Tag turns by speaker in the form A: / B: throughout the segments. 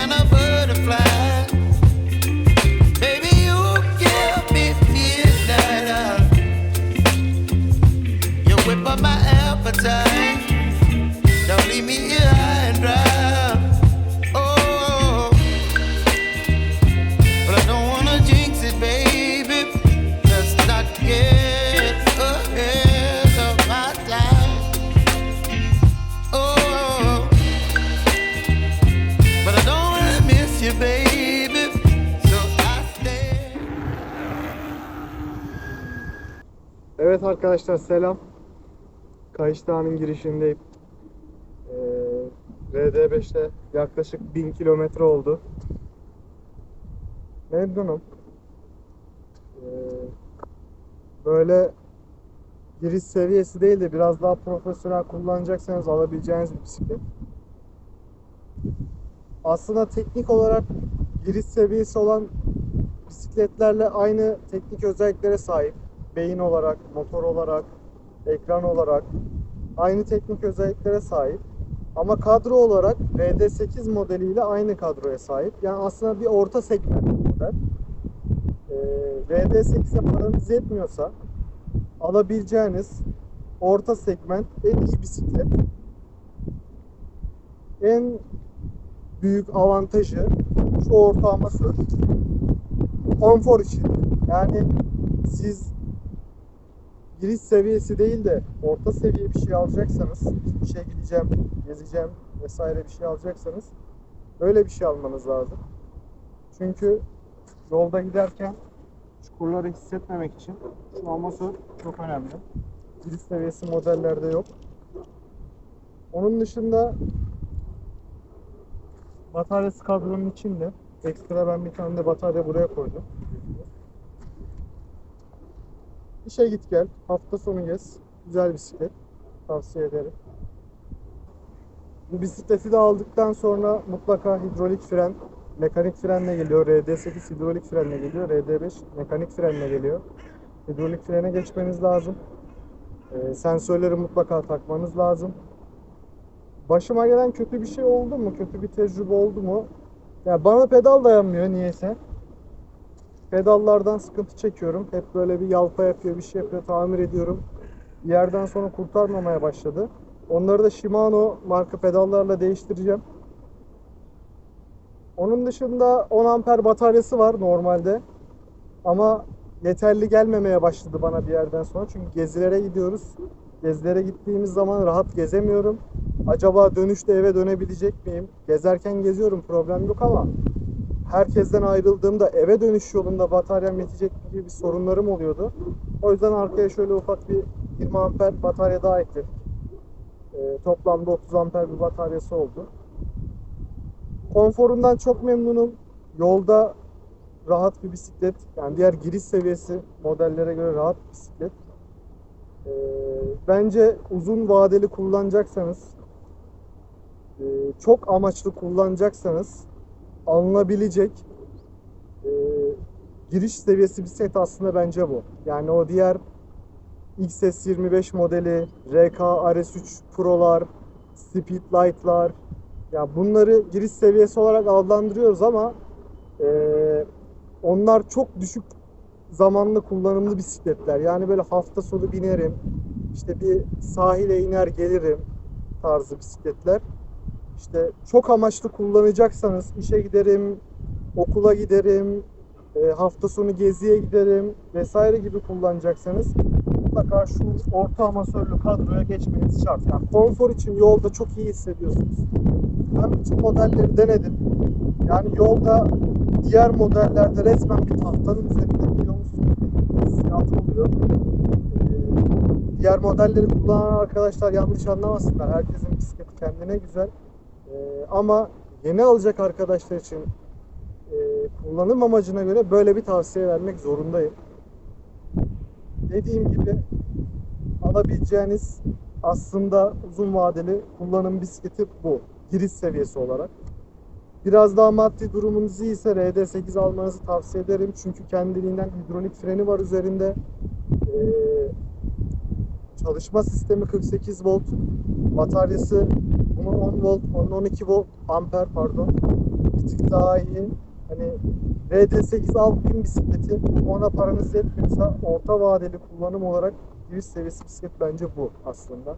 A: and a
B: Evet arkadaşlar selam. Kayış Dağı'nın girişindeyim. Ee, RD5'te yaklaşık 1000 kilometre oldu. Memnunum. Ee, böyle giriş seviyesi değil de biraz daha profesyonel kullanacaksanız alabileceğiniz bir bisiklet. Aslında teknik olarak giriş seviyesi olan bisikletlerle aynı teknik özelliklere sahip. Beyin olarak, motor olarak, ekran olarak aynı teknik özelliklere sahip. Ama kadro olarak RD8 modeliyle aynı kadroya sahip. Yani aslında bir orta segment model. Ee, RD8'e paranız yetmiyorsa alabileceğiniz orta segment en iyi bisiklet. En büyük avantajı şu ortalaması konfor için. Yani siz giriş seviyesi değil de orta seviye bir şey alacaksanız, işe gideceğim, gezeceğim vesaire bir şey alacaksanız böyle bir şey almanız lazım. Çünkü yolda giderken çukurları hissetmemek için şu amasör çok önemli. Giriş seviyesi modellerde yok. Onun dışında bataryası kadronun içinde. Ekstra ben bir tane de batarya buraya koydum. İşe git gel. Hafta sonu gez. Güzel bisiklet. Tavsiye ederim. Bu bisikleti de aldıktan sonra mutlaka hidrolik fren, mekanik frenle geliyor. RD8 hidrolik frenle geliyor. RD5 mekanik frenle geliyor. Hidrolik frene geçmeniz lazım. Ee, sensörleri mutlaka takmanız lazım. Başıma gelen kötü bir şey oldu mu? Kötü bir tecrübe oldu mu? Ya bana pedal dayanmıyor niyeyse. Pedallardan sıkıntı çekiyorum. Hep böyle bir yalpa yapıyor, bir şey yapıyor, tamir ediyorum. Yerden sonra kurtarmamaya başladı. Onları da Shimano marka pedallarla değiştireceğim. Onun dışında 10 amper bataryası var normalde. Ama yeterli gelmemeye başladı bana bir yerden sonra. Çünkü gezilere gidiyoruz. Gezilere gittiğimiz zaman rahat gezemiyorum. Acaba dönüşte eve dönebilecek miyim? Gezerken geziyorum problem yok ama herkesten ayrıldığımda eve dönüş yolunda bataryam yetecek gibi bir sorunlarım oluyordu. O yüzden arkaya şöyle ufak bir 20 amper batarya daha ekledim. Ee, toplamda 30 amper bir bataryası oldu. Konforundan çok memnunum. Yolda rahat bir bisiklet. Yani diğer giriş seviyesi modellere göre rahat bir bisiklet. Ee, bence uzun vadeli kullanacaksanız, e, çok amaçlı kullanacaksanız alınabilecek e, giriş seviyesi bir set aslında bence bu. Yani o diğer XS25 modeli, RK RS3 Pro'lar, Speedlight'lar ya bunları giriş seviyesi olarak adlandırıyoruz ama e, onlar çok düşük zamanlı kullanımlı bisikletler. Yani böyle hafta sonu binerim, işte bir sahile iner gelirim tarzı bisikletler. İşte çok amaçlı kullanacaksanız işe giderim, okula giderim, e, hafta sonu geziye giderim vesaire gibi kullanacaksanız mutlaka şu orta amasörlü kadroya geçmeniz şart. Yani konfor için yolda çok iyi hissediyorsunuz. Ben bütün modelleri denedim. Yani yolda diğer modellerde resmen bir tahtanın üzerinde gidiyormuşsunuz bir hissiyatı oluyor. Ee, diğer modelleri kullanan arkadaşlar yanlış anlamasınlar. Herkesin bisikleti kendine güzel. Ee, ama yeni alacak arkadaşlar için e, kullanım amacına göre böyle bir tavsiye vermek zorundayım. Dediğim gibi alabileceğiniz aslında uzun vadeli kullanım bisikleti bu. Giriş seviyesi olarak. Biraz daha maddi durumunuz iyiyse RD8 almanızı tavsiye ederim. Çünkü kendiliğinden hidrolik freni var üzerinde. Ee, çalışma sistemi 48 volt. Bataryası bunun 10 volt, onun 12 volt amper pardon. Bir tık daha iyi. Hani RD8 6000 bisikleti ona paranız yetmiyorsa orta vadeli kullanım olarak giriş seviyesi bisiklet bence bu aslında.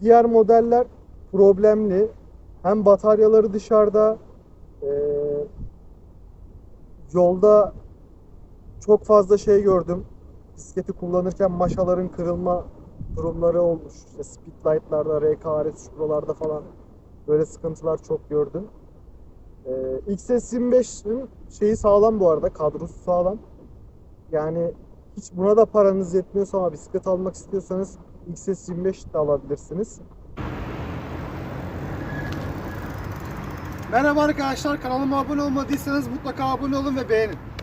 B: Diğer modeller problemli. Hem bataryaları dışarıda eee, yolda çok fazla şey gördüm. Bisikleti kullanırken maşaların kırılma durumları olmuş. İşte speedlight'larda, RKRS şuralarda falan böyle sıkıntılar çok gördüm. Ee, XS25'in şeyi sağlam bu arada, kadrosu sağlam. Yani hiç buna da paranız yetmiyorsa ama bisiklet almak istiyorsanız XS25 de alabilirsiniz.
C: Merhaba arkadaşlar kanalıma abone olmadıysanız mutlaka abone olun ve beğenin.